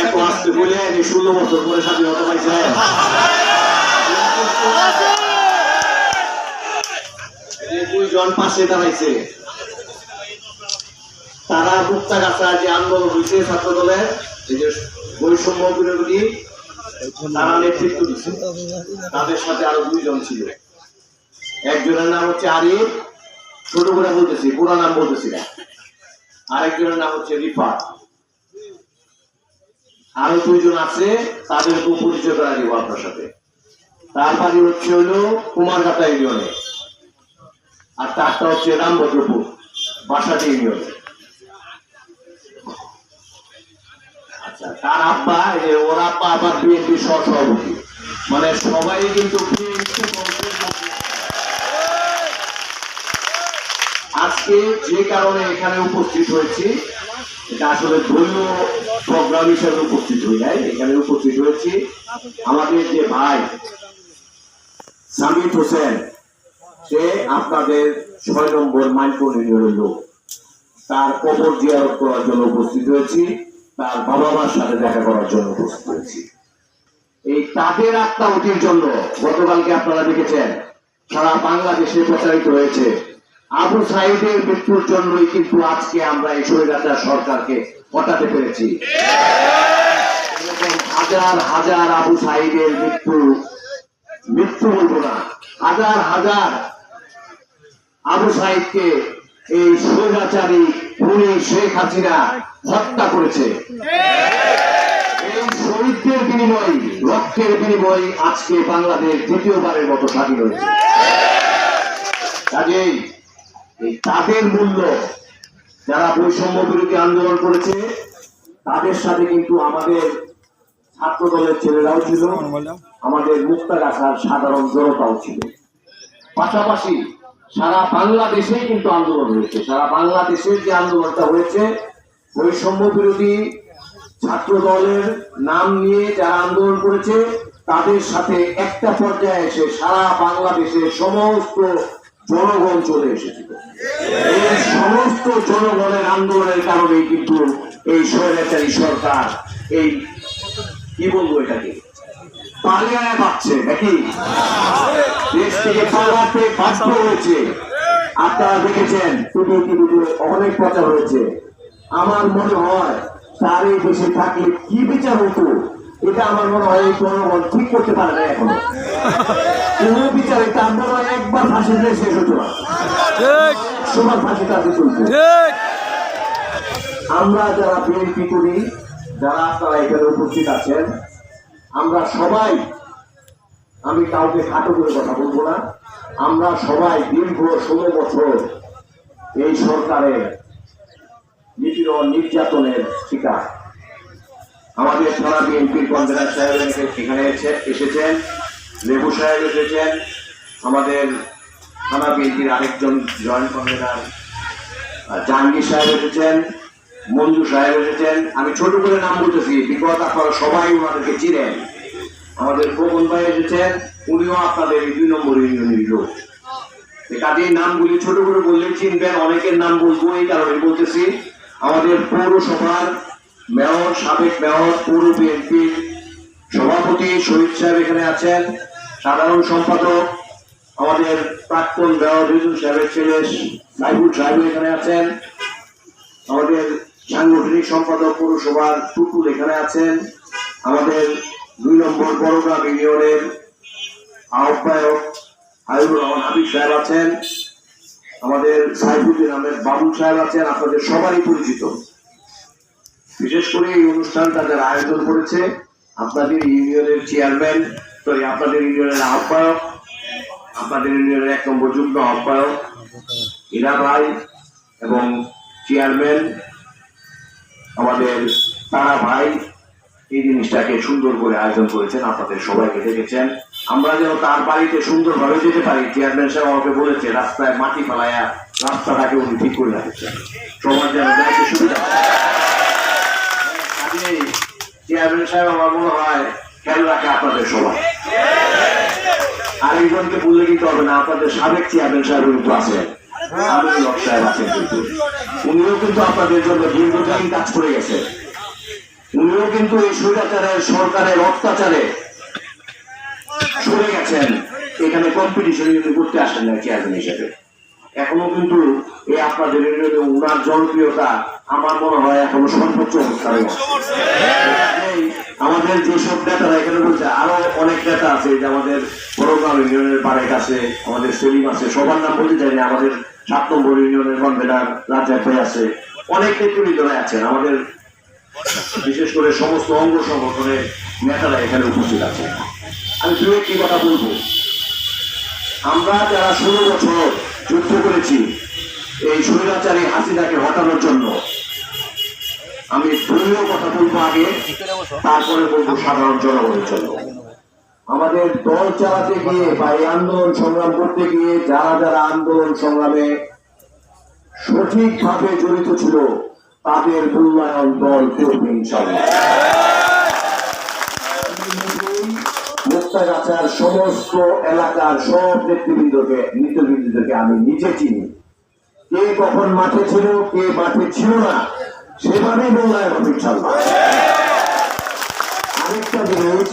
এত আসতে বলে ষোলো বছর পরে স্বাধীনতা পাইছেন দুইজন পাশে দাঁড়াইছে। তারা মুক্তা গাছা যে আন্দোলন হয়েছে ছাত্র দলের এই যে বৈষম্য বিরোধী তারা নেতৃত্ব দিচ্ছে তাদের সাথে আরও দুইজন ছিল। একজনের নাম হচ্ছে আরিফ, ছোট করে বলতেছি, পুরো নাম বলতেছি না। আরেকজনের নাম হচ্ছে রিফাত আরও দুইজন আছে, তাদেরকে পরিচয় করা দিব আপনার সাথে। তার বাড়ি হচ্ছে হলো কুমার কুমারঘাটা ইউনিয়নে। আর তারটা হচ্ছে রামভদ্রপুর, বাসাটি ইউনিয়নে আচ্ছা তার আব্বা ওর আব্বা আবার বিএনপি সহ সভাপতি মানে সবাই কিন্তু। আজকে যে কারণে এখানে উপস্থিত হয়েছি, এটা আসলে দলীয় প্রোগ্রাম হিসেবে উপস্থিত হয়ে যায় এখানে উপস্থিত হয়েছি। আমাদের যে ভাই সামিদ হোসেন সে আপনাদের ছয় নম্বর মাইক্রো ইউনিয়নের লোক। তার কবর জিয়ারত করার জন্য উপস্থিত হয়েছি। তার বাবা মার সাথে দেখা করার জন্য উপস্থিত হয়েছি। এই তাদের আত্মা উঠির জন্য, গতকালকে আপনারা দেখেছেন, সারা বাংলাদেশে প্রচারিত হয়েছে। আবু সাইদের মৃত্যুর জন্যই কিন্তু আজকে আমরা এই স্বৈরাচার সরকারকে হটাতে পেরেছি। হাজার হাজার আবু সাইদের মৃত্যু মৃত্যু বলব না, হাজার হাজার আবু সাইদকে এই স্বৈরাচারী খুনি শেখ হাসিনা হত্যা করেছে। এই শহীদদের বিনিময়, রক্তের বিনিময় আজকে বাংলাদেশ দ্বিতীয়বারের মতো স্বাধীন হয়েছে। কাজেই এই তাদের মূল্য যারা বৈষম্য বিরোধী আন্দোলন করেছে, তাদের সাথে কিন্তু আমাদের ছাত্র দলের ছেলেরাও ছিল, আমাদের মুক্তাগাছার সাধারণ জনতাও ছিল। পাশাপাশি সারা বাংলাদেশেই কিন্তু আন্দোলন হয়েছে। সারা বাংলাদেশের যে আন্দোলনটা হয়েছে বৈষম্য বিরোধী ছাত্র দলের নাম নিয়ে যারা আন্দোলন করেছে, তাদের সাথে একটা পর্যায়ে এসে সারা বাংলাদেশের সমস্ত জনগণ চলে এসেছিল। এই সমস্ত জনগণের আন্দোলনের কারণেই কিন্তু এই স্বৈরাচারী সরকার, এই, কি বলব এটাকে? পালিয়ে নাকি? দেশ থেকে পালাতে বাধ্য হয়েছে। আপনারা দেখেছেন অনেক প্রচার হয়েছে। আমার মনে হয় তার এই দেশে থাকলে কি বিচার হতো এটা আমার মনে হয় এই জনগণ ঠিক করতে পারে না এখনও। কোন বিচারে তার মনে হয় একবার ফাঁসি দিয়ে শেষ হতো না। সবার ফাঁসি আমরা যারা বিএনপি করি যারা আপনারা এখানে উপস্থিত আছেন আমরা সবাই, আমি কাউকে খাটো করে কথা বলব না, আমরা সবাই দীর্ঘ ষোলো বছর এই সরকারের নিপীড়ন নির্যাতনের শিকার। আমাদের থানা বিএনপির কনভেনার সাহেব এখানে এসে- এসেছেন, লেবু সাহেব এসেছেন, আমাদের থানা বিএনপির আরেকজন জয়েন্ট কনভেনার, জাহাঙ্গীর সাহেব এসেছেন মঞ্জু সাহেব এসেছেন। আমি ছোট করে নাম বলতেছি, বিপদ আপনারা সবাই ওনাদেরকে চিনেন। আমাদের খোকন ভাই এসেছেন, উনিও আপনাদের দুই নম্বর ইউনিয়নের লোক। কাজেই নামগুলি ছোট করে বললে চিনবেন, অনেকের নাম বলব এই কারণে বলতেছি। আমাদের পৌরসভার মেয়র, সাবেক মেয়র, পৌর বিএনপির সভাপতি শহীদ সাহেব এখানে আছেন। সাধারণ সম্পাদক আমাদের প্রাক্তন মেয়র রিজুল সাহেবের ছেলে সাহেব এখানে আছেন। আমাদের সাংগঠনিক সম্পাদক পৌরসভার টুটুল এখানে আছেন। আমাদের দুই নম্বর বড়গ্রাম ইউনিয়নের আহ্বায়ক হাবিবুর রহমান হাবিব সাহেব আছেন। আমাদের সাইফুদ্দিন আহমেদ বাবুল সাহেব আছেন, আপনাদের সবারই পরিচিত। বিশেষ করে এই অনুষ্ঠানটা যারা আয়োজন করেছে, আপনাদের ইউনিয়নের চেয়ারম্যান, সরি, আপনাদের ইউনিয়নের আহ্বায়ক, আপনাদের ইউনিয়নের এক নম্বর যুগ্ম আহ্বায়ক, ইরা ভাই এবং চেয়ারম্যান আমাদের তারা ভাই এই জিনিসটাকে সুন্দর করে আয়োজন করেছেন, আপনাদের সবাইকে দেখেছেন। আমরা যেন তার বাড়িতে সুন্দরভাবে যেতে পারি, চেয়ারম্যান সাহেব আমাকে বলেছে, রাস্তায় মাটি ফেলায়া রাস্তাটাকে উনি ঠিক করে রাখছেন। সবার যেন চেয়ারম্যান সাহেব আমার মনে হয় খেয়াল রাখে আপনাদের সবাই। আরেকজনকে বললে কিন্তু হবে না, আপনাদের সাবেক চেয়ারম্যান সাহেব কিন্তু আছেন। সরকারের অত্যাচারে সরে গেছেন। এখানে কম্পিটিশন কিন্তু করতে আসেন না চেয়ারম্যান হিসেবে। এখনও কিন্তু এই আপনাদের উনার জনপ্রিয়তা আমার মনে হয় এখনও সর্বোচ্চ অবস্থানে আমাদের যেসব নেতারা এখানে বলছে, আরও অনেক নেতা আছে যে আমাদের বড়গ্রাম ইউনিয়নের বারেক আছে, আমাদের সেলিম আছে, সবার নাম বলতে চাই আমাদের সাত নম্বর ইউনিয়নের কনভেনার রাজ্জাক ভাই আছে। অনেক নেতৃবৃন্দরা আছেন। আমাদের বিশেষ করে সমস্ত অঙ্গ সংগঠনের নেতারা এখানে উপস্থিত আছেন। আমি দু একটি কথা বলব। আমরা যারা ষোলো বছর যুদ্ধ করেছি, এই স্বৈরাচারী হাসিনাকে হটানোর জন্য, আমি দলীয় কথা বলব আগে, তারপরে বলব সাধারণ জনগণের জন্য। আমাদের দল চালাতে গিয়ে বা এই আন্দোলন সংগ্রাম করতে গিয়ে যারা যারা আন্দোলন সংগ্রামে সঠিকভাবে জড়িত ছিল, তাদের মূল্যায়ন দল মুক্তাগাছার সমস্ত এলাকার সব নেতৃবৃন্দকে নেতৃবৃন্দকে আমি নিজে চিনি। কে কখন মাঠে ছিল, কে মাঠে ছিল না, সেভাবেই মূল্যায়ন হবে ইনশাল্লাহ আরেকটা জিনিস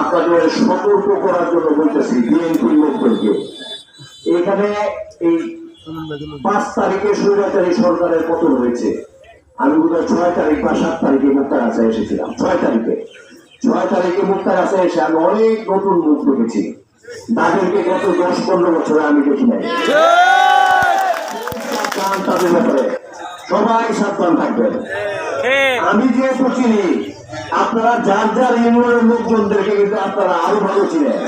আপনাদের সতর্ক করার জন্য বলতেছি বিএনপির লোকদেরকে। এখানে এই পাঁচ তারিখে স্বৈরাচারী সরকারের পতন হয়েছে। আমি বোধ হয় ছয় তারিখ বা সাত তারিখে মুক্তার আশায় এসেছিলাম। ছয় তারিখে। ছয় তারিখে মুক্তার আশায় এসে আমি অনেক নতুন মুখ দেখেছি। তাদেরকে গত দশ পনেরো বছরে আমি দেখি নাই। সাবধান তাদের ব্যাপারে। সবাই সাবধান থাকবেন। আমি যেহেতু চিনি আপনারা যার যার ইউনিয়নের লোকজনদেরকে কিন্তু আপনারা আরও ভালো চিনেন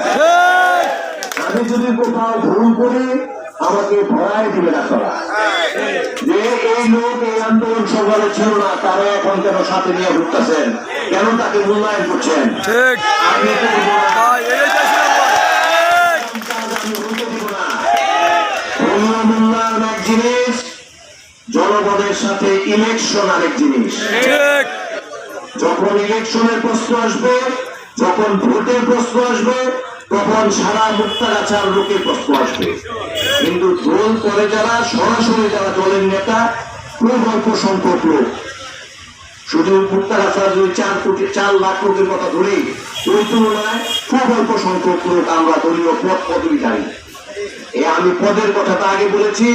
আমি যদি কোথাও ভুল করি আমাকে ভয় দিবে না তারা যে এই লোক এই আন্দোলন সংগ্রামে ছিল না তারা এখন কেন সাথে নিয়ে ঘুরতেছেন? কেন তাকে মূল্যায়ন করছেন? আমি জিনিস জনগণের সাথে ইলেকশন আরেক জিনিস। যখন ইলেকশনের প্রশ্ন আসবে, যখন ভোটের প্রশ্ন আসবে, তখন সারা মুক্তাগাছার লোকের প্রশ্ন আসবে। কিন্তু দোল করে যারা, সরাসরি যারা দলের নেতা, খুব অল্প সংখ্যক লোক। শুধু মুক্তাগাছার যদি চার কোটি, চার লাখ লোকের কথা ধরি ওই তুলনায় খুব অল্প সংখ্যক লোক আমরা দলীয় পদ পদবিধারী এ আমি পদের কথাটা আগে বলেছি,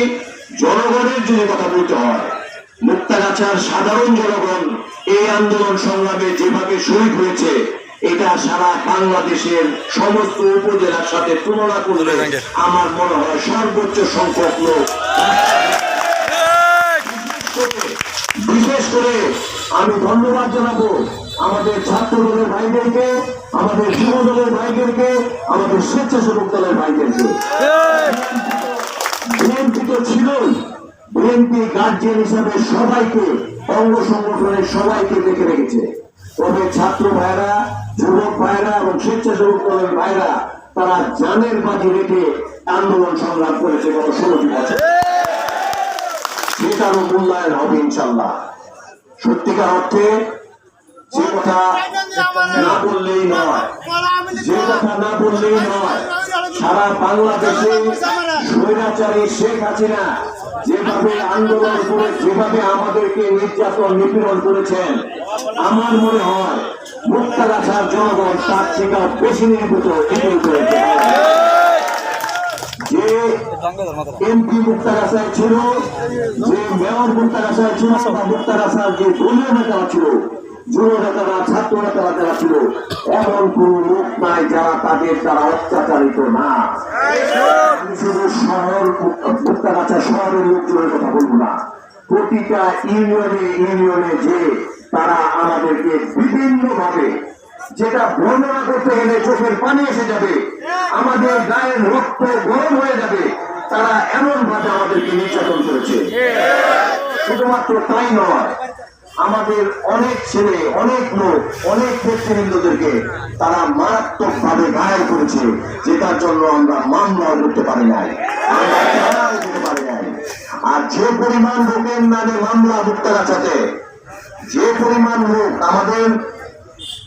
জনগণের যদি কথা বলতে হয় মুক্তাগাছার সাধারণ জনগণ এই আন্দোলন সংগ্রামে যেভাবে শহীদ হয়েছে এটা সারা বাংলাদেশের সমস্ত উপজেলার সাথে তুলনা করলে আমার মনে হয় সর্বোচ্চ সংখ্যক লোক। বিশেষ করে আমি ধন্যবাদ জানাব আমাদের ছাত্র দলের ভাইদেরকে আমাদের যুব দলের ভাইদেরকে আমাদের স্বেচ্ছাসেবক দলের ভাইদেরকে। বিএনপি তো ছিলই। বিএনপি গার্জিয়ান হিসাবে সবাইকে, অঙ্গ সংগঠনের সবাইকে দেখে রেখেছে। তবে ছাত্র ভাইরা, যুবক ভাইরা এবং স্বেচ্ছাসেবক দলের ভাইরা, তারা জানের বাজি রেখে আন্দোলন সংগ্রাম করেছে গত ষোলোটি বছর সেটারও মূল্যায়ন হবে ইনশাল্লাহ সত্যিকার অর্থে যে কথা না বললেই নয়। যে কথা না বললেই নয়। সারা বাংলাদেশে স্বৈরাচারী শেখ হাসিনা যেভাবে আন্দোলন করে যেভাবে আমাদেরকে নির্যাতন নিপীড়ন করেছেন আমার মনে হয় মুক্তাগাছার জনগণ তার থেকে বেশি নির্মিত করেছে যে এমপি মুক্তাগাছায় ছিল যে মেয়র মুক্তাগাছায় ছিল বা মুক্তাগাছার যে দলীয় নেতারা ছিল যুব নেতারা যারা ছিল, এমন কোন লোক নাই যারা তাদের দ্বারা অত্যাচারিত না। শুধু শহর মুক্তাগাছা শহরের লোকজনের কথা বলব না। প্রতিটা ইউনিয়নে ইউনিয়নে যে তারা আমাদেরকে বিভিন্ন ভাবে যেটা বর্ণনা করতে গেলে চোখের পানি এসে যাবে, আমাদের গায়ের রক্ত গরম হয়ে যাবে, তারা এমন ভাবে আমাদেরকে নির্যাতন করেছে। শুধুমাত্র তাই নয় আমাদের অনেক ছেলে, অনেক লোক, অনেক নেতৃবৃন্দদেরকে তারা মারাত্মক ভাবে ঘায়ল করেছে, যেটার জন্য আমরা মামলাও করতে পারি নাই। নাই। যে পরিমাণ লোকের নামে মামলা মুক্তাগাছাতে যে পরিমাণ লোক আমাদের,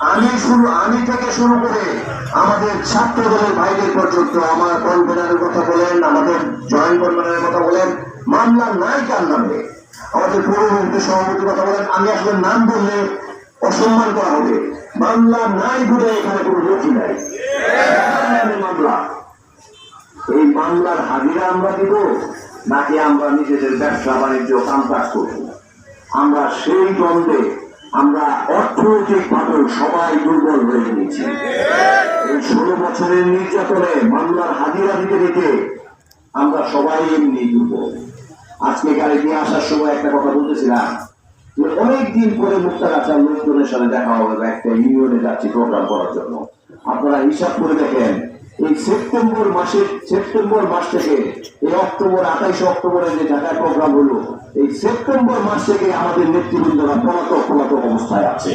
আমি শুরু, আমি থেকে শুরু করে আমাদের ছাত্র দলের ভাইদের পর্যন্ত আমার কনভেনারের কথা বলেন, আমাদের জয়েন্ট কনভেনারের কথা বলেন, মামলা নাই কার নামে? আমাদের পূর্ববর্তী সভাপতির কথা বলেন। আমি আসলে নাম বললে অসম্মান করা হবে। মামলা নাই বলে এখানে কোনো লোকই নাই। মামলা। এই মামলার হাজিরা আমরা দিব, নাকি আমরা নিজেদের ব্যবসা বাণিজ্য কামকাজ করব? আমরা সেই দ্বন্দ্বে আমরা অর্থনৈতিক ভাবে সবাই দুর্বল হয়ে গিয়েছি এই ষোলো বছরের নির্যাতনে মামলার হাজিরা দিতে দিতে আমরা সবাই এমনি দুর্বল। আজকে গাড়ি নিয়ে আসার সময় একটা কথা বলতেছিলাম যে অনেক দিন পরে মুক্তাগাছার লোকজনের সাথে দেখা হবে একটা ইউনিয়নে যাচ্ছি প্রোগ্রাম করার জন্য। আপনারা হিসাব করে দেখেন, এই সেপ্টেম্বর মাসের, সেপ্টেম্বর মাস থেকে এই অক্টোবর, আঠাইশে অক্টোবরে যে ঢাকায় প্রোগ্রাম হলো, এই সেপ্টেম্বর মাস থেকে আমাদের নেতৃবৃন্দরা পলাতক পলাতক অবস্থায় আছে।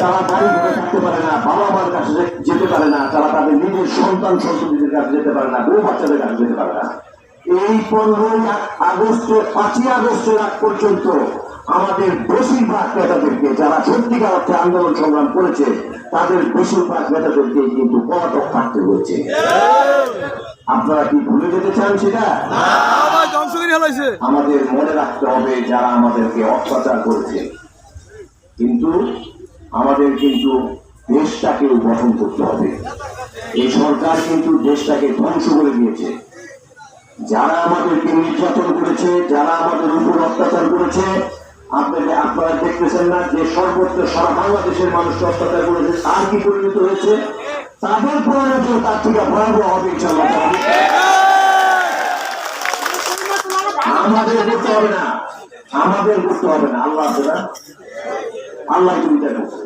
তারা বাড়ি ঘরে থাকতে পারে না, বাবা মার কাছে যেতে পারে না, তারা তাদের নিজের সন্তান সন্ততিদের কাছে যেতে পারে না, বউ বাচ্চাদের কাছে যেতে পারে না। এই পনেরোই আগস্টের পাঁচই আগস্টের আগ পর্যন্ত আমাদের বেশিরভাগ নেতাদেরকে যারা সত্যিকার অর্থে আন্দোলন সংগ্রাম করেছে তাদের বেশিরভাগ নেতাদেরকে কিন্তু পলাতক থাকতে হয়েছে। আপনারা কি ভুলে যেতে চান সেটা? আমাদের মনে রাখতে হবে যারা আমাদেরকে অত্যাচার করেছে। কিন্তু আমাদের কিন্তু দেশটাকেও গঠন করতে হবে। এই সরকার কিন্তু দেশটাকে ধ্বংস করে দিয়েছে। যারা আমাদেরকে নির্যাতন করেছে, যারা আমাদের উপর অত্যাচার করেছে আপনাদের আপনারা দেখতেছেন না যে সর্বত্র সারা বাংলাদেশের মানুষকে অত্যাচার করেছে। তার কি পরিণত হয়েছে? তাদের পরিণত তার থেকে ভয়াবহ হবে আমাদের করতে হবে না। আমাদের করতে হবে না। আল্লাহ আল্লাহ সুবিধা করছে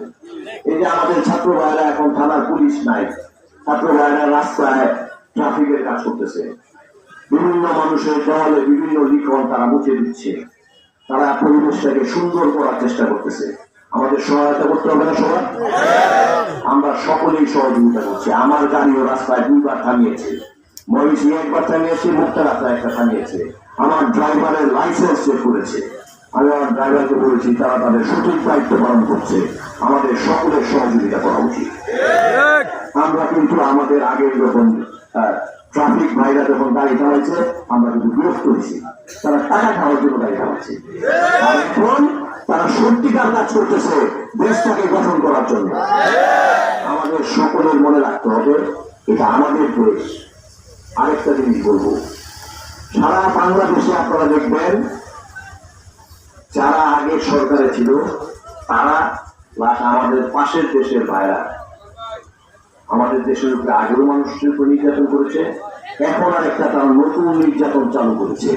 এই যে আমাদের ছাত্র ভাইরা এখন থানার পুলিশ নাই। ছাত্র ভাইরা রাস্তায় ট্রাফিকের কাজ করতেছে। বিভিন্ন মানুষের দেওয়ালে বিভিন্ন লিখন তারা মুছে দিচ্ছে। তারা পরিবেশটাকে সুন্দর করার চেষ্টা করতেছে। আমাদের সহায়তা করতে হবে না সবার? আমরা সকলেই সহযোগিতা করছি। আমার গাড়িও রাস্তায় দুইবার থামিয়েছে। মহিষী একবার থামিয়েছে মুক্তা রাস্তায় একটা থামিয়েছে। আমার ড্রাইভারের লাইসেন্স চেক করেছে। আমি আমার ড্রাইভারকে বলেছি তারা তাদের সঠিক দায়িত্ব পালন করছে। আমাদের সকলের সহযোগিতা করা উচিত। আমরা কিন্তু আমাদের আগের যখন ট্রাফিক ভাইরা যখন গাড়ি চালাইছে, আমরা কিন্তু বিরোধ করেছি তারা টাকা খাওয়ার জন্য গাড়ি চালাচ্ছে। আর এখন তারা সত্যিকার কাজ করতেছে দেশটাকে গঠন করার জন্য। আমাদের সকলের মনে রাখতে হবে, এটা আমাদের দেশ। আরেকটা জিনিস বলব। সারা বাংলাদেশে আপনারা দেখবেন, যারা আগে সরকারে ছিল, তারা আমাদের পাশের দেশের ভাইরা আমাদের দেশের উপরে আগেও মানুষের উপর নির্যাতন করেছে এখন আর একটা তারা নতুন নির্যাতন চালু করেছে।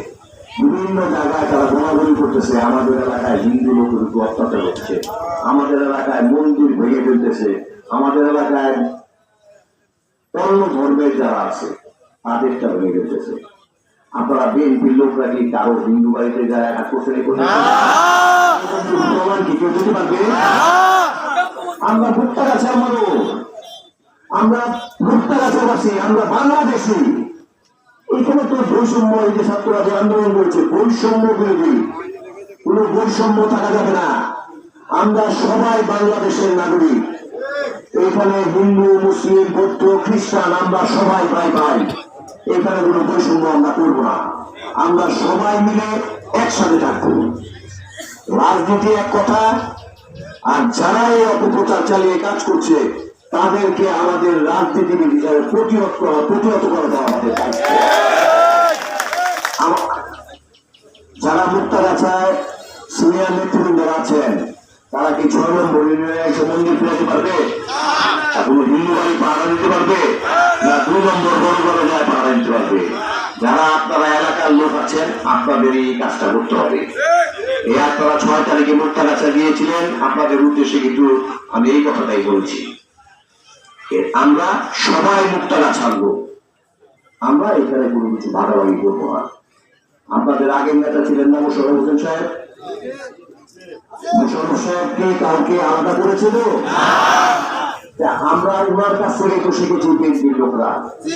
বিভিন্ন জায়গায় তারা গোনাগুনি করতেছে আমাদের এলাকায় হিন্দু লোকের উপর অত্যাচার হচ্ছে আমাদের এলাকায় মন্দির ভেঙে ফেলতেছে আমাদের এলাকায় অন্য ধর্মের যারা আছে তাদেরটা ভেঙে ফেলতেছে। আপনারা বিএনপির লোকরা কি কারও হিন্দু বাড়িতে যায় আঘাত করছে এই প্রমাণ কি কেউ দিতে পারবে আমরা ভুট্টা গাছের মানুষ আমরা গাছের আমরা বাংলাদেশি। এখানে তো বৈষম্য এই যে ছাত্ররা যে আন্দোলন করছে, বৈষম্য বিরোধী। কোন বৈষম্য থাকা যাবে না। আমরা সবাই বাংলাদেশের নাগরিক। এখানে হিন্দু, মুসলিম, বৌদ্ধ, খ্রিস্টান, আমরা সবাই ভাই ভাই এখানে কোনো বৈষম্য আমরা করব না। আমরা সবাই মিলে একসাথে থাকব। রাজনীতি এক কথা, আর যারা এই অপপ্রচার চালিয়ে কাজ করছে তাদেরকে আমাদের রাজনীতিবিদ হিসাবে প্রতিহত করা প্রতিহত করা দেওয়া আমাদের যারা মুক্তাগাছায় সিনিয়র নেতৃবৃন্দরা আছেন, তারা কি ছয় নম্বর মন্দির পারবে? হিন্দু বাড়ি দিতে পারবে? না দুই নম্বর বড় বড় যায় দিতে পারবে? যারা আপনারা এলাকার লোক আছেন, আপনাদের এই কাজটা করতে হবে। এই আপনারা ছয় তারিখে মুক্তাগাছা গিয়েছিলেন, আপনাদের উদ্দেশ্যে কিন্তু আমি এই কথাটাই বলছি। আমরা সবাই মুক্তাগাছা আনব আমরা এখানে কোনো কিছু ভাগাভাগি করব না। আপনাদের আগের নেতা ছিলেন না মোশারফ হোসেন সাহেব? মোশারফ সাহেবকে কাউকে আলাদা করেছিল? আমরা ওনার কাছ থেকে তো শিখেছি বিএনপির লোকরা।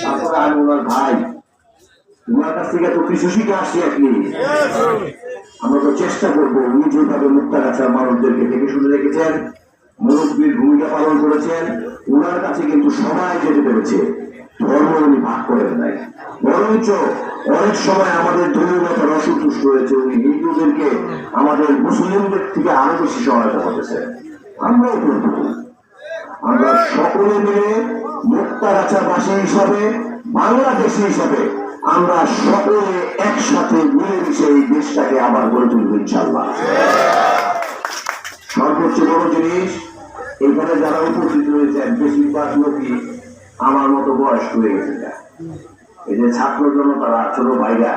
তারপরে আমি ওনার ভাই। তোমার কাছ থেকে তো কিছু শিখে আসছি আপনি আমরা তো চেষ্টা করব উনি যেভাবে মুক্তাগাছার মানুষদেরকে দেখে শুনে রেখেছেন। মুরব্বীর ভূমিকা পালন করেছেন। ওনার কাছে কিন্তু সবাই যেতে পেরেছে। ধর্ম উনি ভাগ করেন নাই বরঞ্চ অনেক সময় আমাদের ধর্মীয়তার অসন্তুষ্ট হয়েছে, উনি হিন্দুদেরকে আমাদের মুসলিমদের থেকে আরও বেশি সহায়তা করেছেন আমরাও করব আমরা সকলে মিলে মুক্তাগাছাবাসী হিসাবে, বাংলাদেশি হিসাবে আমরা সকলে একসাথে মিলেমিশে এই দেশটাকে আবার গড়ে তুলব ইনশাল্লাহ সর্বোচ্চ বড় জিনিস এখানে যারা উপস্থিত রয়েছেন, বেশিরভাগ লোকই আমার মতো বয়স হয়ে গেছে। এই যে ছাত্র জনতারা, ছোট ভাইরা,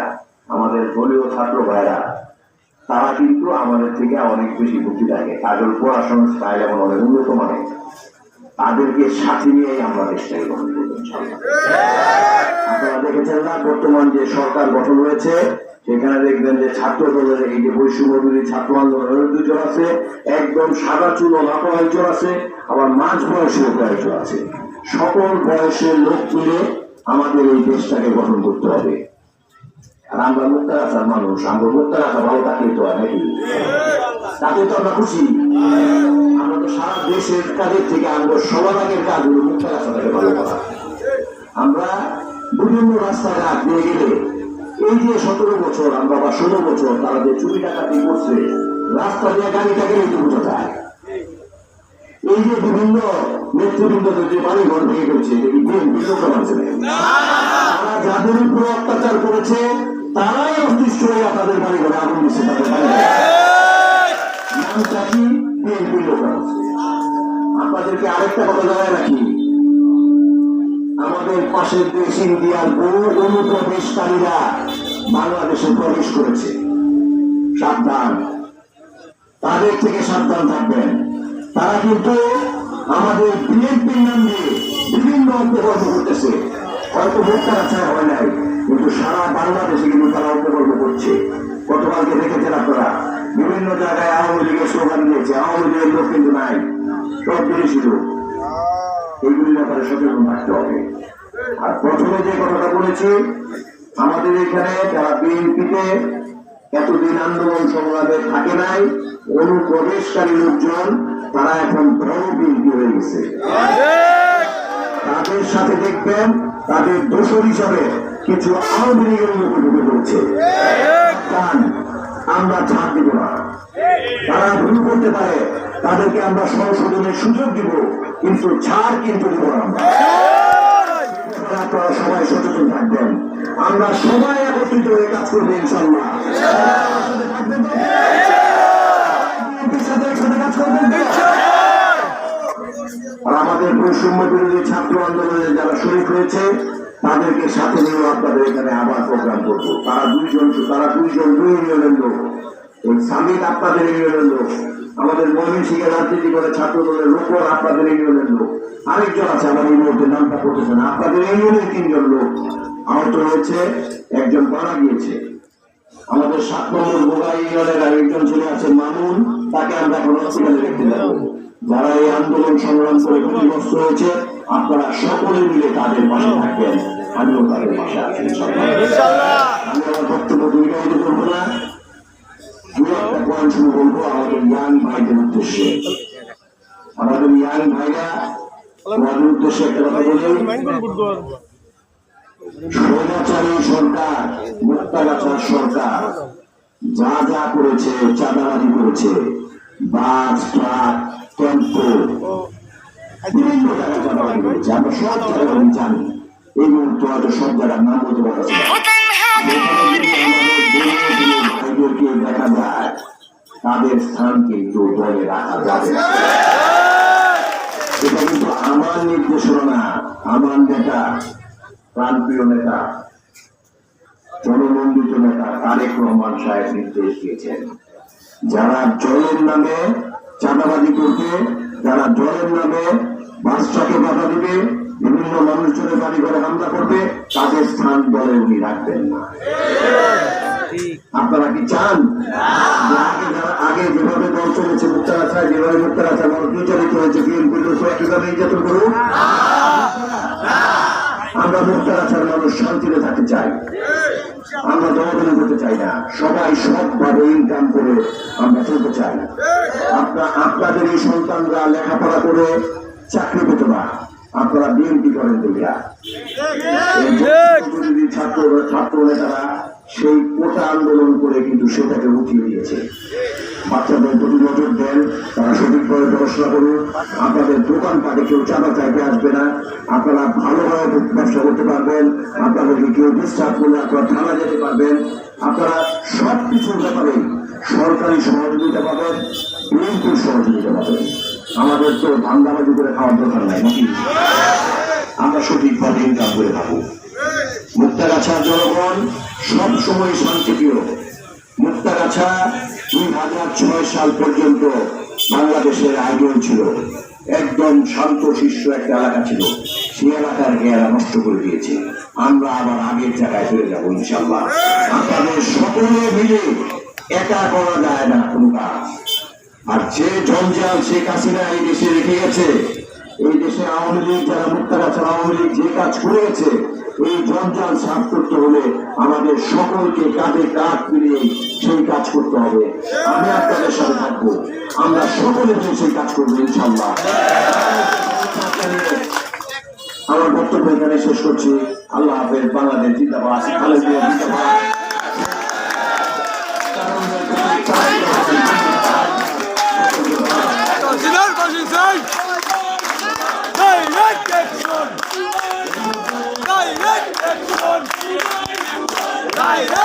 আমাদের দলীয় ছাত্র ভাইরা, তারা কিন্তু আমাদের থেকে অনেক বেশি বুদ্ধি থাকে তাদের পড়াশোনার স্টাইল এখন অনেক উন্নত মানে তাদেরকে সাথে নিয়েই আমরা দেশটাকে গঠন করব আপনারা দেখেছেন না, বর্তমান যে সরকার গঠন হয়েছে সেখানে দেখবেন যে ছাত্র দলের এই যে বৈষম্য ছাত্র আন্দোলনের দুজন আছে, একদম সাদা চুল লাপা একজন আছে, আবার মাঝ বয়সের কয়েকজন আছে। সকল বয়সের লোক তুলে আমাদের এই দেশটাকে গঠন করতে হবে। আর আমরা মুক্তা রাখার মানুষ, আমরা মুক্তা রাখা ভালো থাকলে তো আর নাকি? তাতে তো আমরা খুশি। আমরা তো সারা দেশের কাজের থেকে, আমরা সবার আগের কাজ হলো মুক্তা রাখাটাকে ভালো করা। আমরা বিভিন্ন রাস্তাঘাট দিয়ে গেলে এই যে সতেরো বছর আমরা বা ষোলো বছর তারা যে চুরি ডাকাতি করছে রাস্তা দিয়ে গাড়িটা গেলে তো বোঝা যায়। এই যে বিভিন্ন নেতৃবৃন্দ যে বাড়ি ঘর ভেঙে ফেলছে এটা কি বিএনপি লোক মানছে না তারা যাদের উপর অত্যাচার করেছে তারাই অতিষ্ঠ হয়ে তাদের বাড়ি ঘরে আগুন দিচ্ছে তাদের বাড়ি আপনাদেরকে আরেকটা কথা জানাই রাখি। আমাদের পাশের দেশ ইন্ডিয়ার বহু অনুপ্রবেশকারীরা বাংলাদেশে প্রবেশ করেছে। সাবধান। তাদের থেকে সাবধান থাকবেন। তারা কিন্তু আমাদের বিএনপির নাম দিয়ে বিভিন্ন অপকর্ম করতেছে। হয়তো ভোটটা আচ্ছা হয় নাই। কিন্তু সারা বাংলাদেশে কিন্তু তারা অপকর্ম করছে। গতকালকে দেখেছেন আপনারা, বিভিন্ন জায়গায় আওয়ামী লীগের স্লোগান দিয়েছে। আওয়ামী লীগের লোক কিন্তু নাই। সব বিদেশি লোক। এইগুলি ব্যাপারে সচেতন থাকতে হবে। আর প্রথমে যে কথাটা বলেছি, আমাদের এখানে যারা বিএনপিতে এতদিন আন্দোলন সংগ্রামে থাকে নাই, অনুপ্রবেশকারী লোকজন, তারা এখন বড় বিএনপি হয়ে গেছে। তাদের সাথে দেখবেন, তাদের দোষর হিসাবে কিছু আওয়ামী লীগের লোক ঢুকে পড়ছে। আমরা ছাড় দিব না তারা ভুল করতে পারে, তাদেরকে আমরা সংশোধনের সুযোগ দিব, কিন্তু ছাড় কিন্তু দিব না। আপনারা সবাই সচেতন থাকবেন আমরা সবাই একত্রিত হয়ে কাজ করব ইনশাল্লাহ? আমাদের বৈষম্য বিরোধী ছাত্র আন্দোলনে যারা শরীর হয়েছে তাদেরকে সাথে নিয়ে আপনাদের এখানে আবার প্রোগ্রাম করব। তারা দুইজন তারা দুইজন দুই ইউনিয়নের লোক। ওই সামিদ আপনাদের ইউনিয়নের লোক। আমাদের ময়মনসিংহের রাজনীতি করে ছাত্র দলের লোক আপনাদের ইউনিয়নের লোক। আরেকজন আছে, আমার এই মুহূর্তে নামটা পড়তেছে না। আপনাদের ইউনিয়নের তিনজন লোক। আহত হয়েছে, একজন মারা গিয়েছে। আমাদের সাত নম্বর মোবাইল ইউনিয়নের আরেকজন ছেলে আছে, মামুন। তাকে আমরা এখন হসপিটালে রেখে যাব। যারা এই আন্দোলন সংগ্রাম করে ক্ষতিগ্রস্ত হয়েছে, আপনারা সকলে মিলে তাদের পাশে থাকবেন আমিও তাদের পাশে আছি ইনশাআল্লাহ। আমি আমার বক্তব্য দীর্ঘায়িত করব না। দু একটা পয়েন্ট শুরু বলব আমাদের ইয়াং ভাইদের উদ্দেশ্যে। আমাদের ইয়াং ভাইরা আমাদের উদ্দেশ্যে একটা কথা বলি। স্বৈরাচারী সরকার মুক্তাগাছার সরকার যা যা করেছে চাঁদাবাজি করেছে বাস ট্রাক টেম্পো বিভিন্ন জায়গায় চাঁদাবাজি করেছে। আমরা সব জায়গায় জানি। এই মুহূর্তে হয়তো সব জায়গার নাম বলতে ভাইদেরকে দেখা যায় তাদের স্থান কিন্তু দলে রাখা যাবে এটা কিন্তু আমার নির্দেশনা আমার নেতা প্রাণপ্রিয় নেতা জনমন্ডিত নেতা তারেক রহমান সাহেব নির্দেশ দিয়েছেন। যারা জলের নামে চাঁদাবাজি করবে যারা জলের নামে বাসটাকে বাধা দিবে বিভিন্ন মানুষজনের বাড়ি ঘরে হামলা করবে, তাদের স্থান দলে উনি রাখবেন না। আপনারা কি চান? আগে যেভাবে দল চলেছে মুক্তারাছায় যেভাবে মুক্তারাছায় মানুষ নির্যাতিত হয়েছে, বিএনপি একইভাবে নির্যাতন করুন? আমরা মুক্তারাছার মানুষ শান্তিতে থাকতে চাই। আমরা দলাদলি করতে চাই না। সবাই সৎভাবে ইনকাম করে আমরা চলতে চাই। আপনাদের এই সন্তানরা লেখাপড়া করে চাকরি পেতে না আপনারা বিএনপি করেন ঠিক। ছাত্র ছাত্র নেতারা সেই কোটা আন্দোলন করে কিন্তু সেটাকে উঠিয়ে দিয়েছে বাচ্চাদের প্রতি নজর দেন, তারা সঠিকভাবে পড়াশোনা করুন আপনাদের দোকান দোকানপাটে কেউ চাঁদা চাইতে আসবে না। আপনারা ভালোভাবে ব্যবসা করতে পারবেন। আপনাদেরকে কেউ ডিস্টার্ব করলে আপনারা থানা যেতে পারবেন। আপনারা সব কিছুর ব্যাপারে সরকারি সহযোগিতা পাবেন, বিএনপির সহযোগিতা পাবেন। আমাদের তো ধান্দাবাজি করে খাওয়ার দরকার নাই, নাকি? আমরা সঠিকভাবে ইনকাম করে খাব। মুক্তাগাছার জনগণ সব সময় শান্তিপ্রিয় মুক্তাগাছা দুই হাজার ছয় সাল পর্যন্ত বাংলাদেশের আয়োজন ছিল। একদম শান্ত শিষ্য একটা এলাকা ছিল। সেই এলাকারকে এরা নষ্ট করে দিয়েছে। আমরা আবার আগের জায়গায় ফিরে যাব, ইনশাল্লাহ। আপনাদের সকলে মিলে একা করা যায় না কোনো কাজ। আর যে জঞ্জাল শেখ হাসিনা এই দেশে রেখে গেছে, এই দেশে আওয়ামী লীগ যারা মুক্তাগাছার আওয়ামী লীগ যে কাজ করে গেছে, এই জঞ্জাল সাফ করতে হলে আমাদের সকলকে কাঁধে কাঁধ মিলিয়ে সেই কাজ করতে হবে। আমি আপনাদের সাথে থাকব। আমরা সকলে মিলে সেই কাজ করব ইনশাল্লাহ আমার বক্তব্য এখানে শেষ করছি। আল্লাহ হাফেজ, বাংলাদেশ জিন্দাবাদ। জিন্দাবাদ। Cut